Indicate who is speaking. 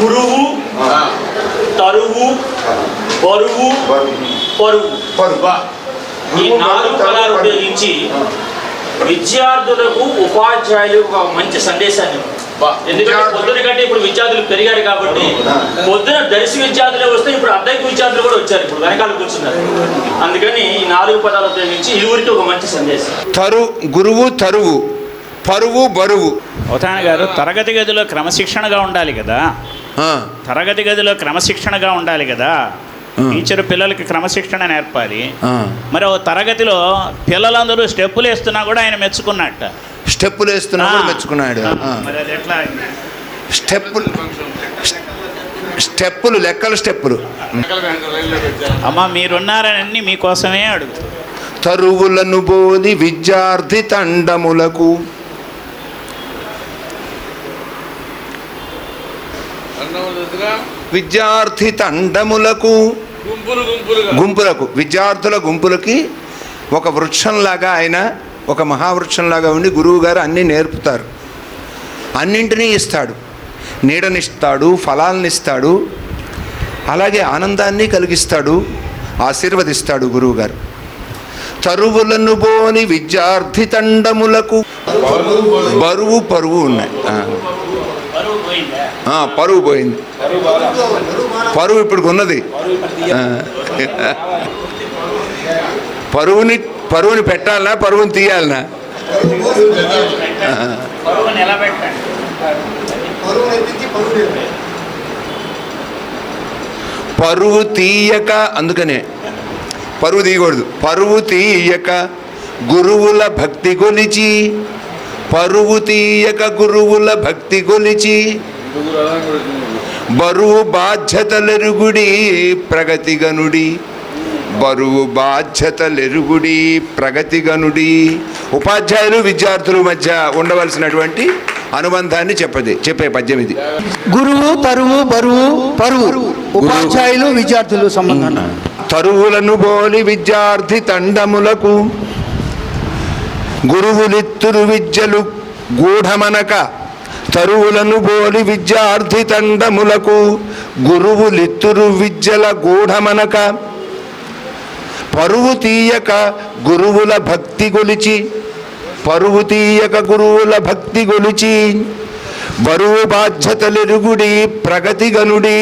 Speaker 1: గురువు తరువు బరువు పరువు. ఈ నాలుగు పదాలు ఉపయోగించి విద్యార్థులకు ఉపాధ్యాయులకు ఒక మంచి సందేశాన్ని. ఎందుకంటే పొద్దున కంటే ఇప్పుడు విద్యార్థులు పెరిగారు కాబట్టి పొద్దున దర్శి విద్యార్థులే వస్తే ఇప్పుడు అద్దెకి విద్యార్థులు కూడా వచ్చారు ఇప్పుడు వెనకాల కూర్చున్నారు. అందుకని ఈ నాలుగు పదాలు ఉపయోగించి ఇరువురికి ఒక మంచి సందేశం.
Speaker 2: తరు గురువు తరువు. పరువు బరువు.
Speaker 3: అవతాన గారు తరగతి గదిలో క్రమశిక్షణగా ఉండాలి కదా? తరగతి గదిలో క్రమశిక్షణగా ఉండాలి కదా. టీచర్ పిల్లలకి క్రమశిక్షణ నేర్పాలి. మరి ఓ తరగతిలో పిల్లలందరూ స్టెప్పులు వేస్తున్నా కూడా ఆయన మెచ్చుకున్నట్ట.
Speaker 2: స్టెప్పులు వేస్తున్నా కూడా. మెచ్చుకున్నాడు. ఆ.
Speaker 3: మరి అది ఎట్లా
Speaker 2: స్టెప్పులు స్టెప్పులు లెక్కల స్టెప్పులు.
Speaker 3: అమ్మ మీరున్నారని మీకోసమే అడుగుతారు
Speaker 2: తరువులను బోధి విద్యార్థి తండములకు. విద్యార్థి తండములకు గుంపులకు విద్యార్థుల గుంపులకి ఒక వృక్షంలాగా ఆయన ఒక మహావృక్షంలాగా ఉండి గురువు గారు అన్నీ నేర్పుతారు. అన్నింటినీ ఇస్తాడు. నీడనిస్తాడు ఫలాలనిస్తాడు అలాగే ఆనందాన్ని కలిగిస్తాడు ఆశీర్వదిస్తాడు గురువుగారు. తరువులను బోని విద్యార్థి తండములకు బరువు పరువు ఉన్నాయి. పరువు పోయింది. పరువు ఇప్పుడు ఉన్నది. పరువుని పరువుని పెట్టాలనా పరువుని తీయాలనా? పరువు తీయక అందుకనే. పరువు తీయకూడదు. పరువు తీయక గురువుల భక్తి కొలిచి పరువు తీయక గురువుల భక్తి కొలిచి బరువు బాధ్యతలెరుగుడి ప్రగతిగనుడి. బరువు బాధ్యతలెరుగుడి ప్రగతిగనుడి. ఉపాధ్యాయులు విద్యార్థుల మధ్య ఉండవలసినటువంటి అనుబంధాన్ని చెప్పది చెప్పే పద్యం ఇది.
Speaker 4: గురువు తరువు బరువు పరువు. ఉపాధ్యాయులు విద్యార్థులు సంబంధం
Speaker 2: తరువులను బోలి విద్యార్థి తండములకు గురువులిత్తురు విద్యలు గూఢమనక తరువులను బోలి విద్యార్థి తండములకు గురువులిత్తురు విద్యల గూఢమనక. పరువు తీయక గురువుల భక్తి గొలిచి పరువు తీయక గురువుల భక్తి గొలిచి బరువు బాధ్యతలెరుగుడి ప్రగతిగనుడి